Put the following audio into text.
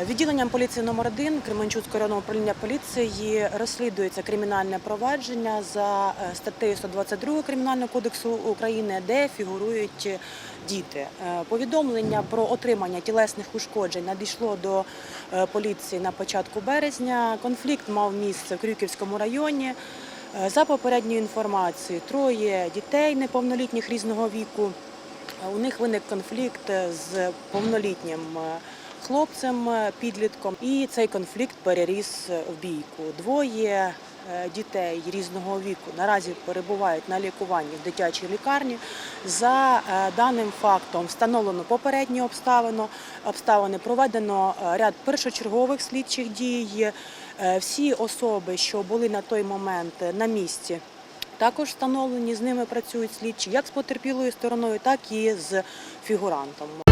Відділенням поліції номер 1 Кременчуцького районного управління поліції розслідується кримінальне провадження за е, статтею 122 Кримінального кодексу України, де фігурують діти. Е, Повідомлення про отримання тілесних ушкоджень надійшло до е, поліції на початку березня. Конфлікт мав місце в Крюківському районі. За попередньою інформацією, троє дітей неповнолітніх різного віку. У них виник конфлікт з повнолітнім е, хлопцем, е, підлітком, і цей конфлікт переріс в бійку. Двоє е, дітей різного віку наразі перебувають на лікуванні в дитячій лікарні. За е, даним фактом встановлено попередні обставини. Обставини проведено е, ряд першочергових слідчих дій. Е, Всі особи, що були на той момент на місці. Також встановлені з ними працюють слідчі як з потерпілою стороною, так і з фігурантом.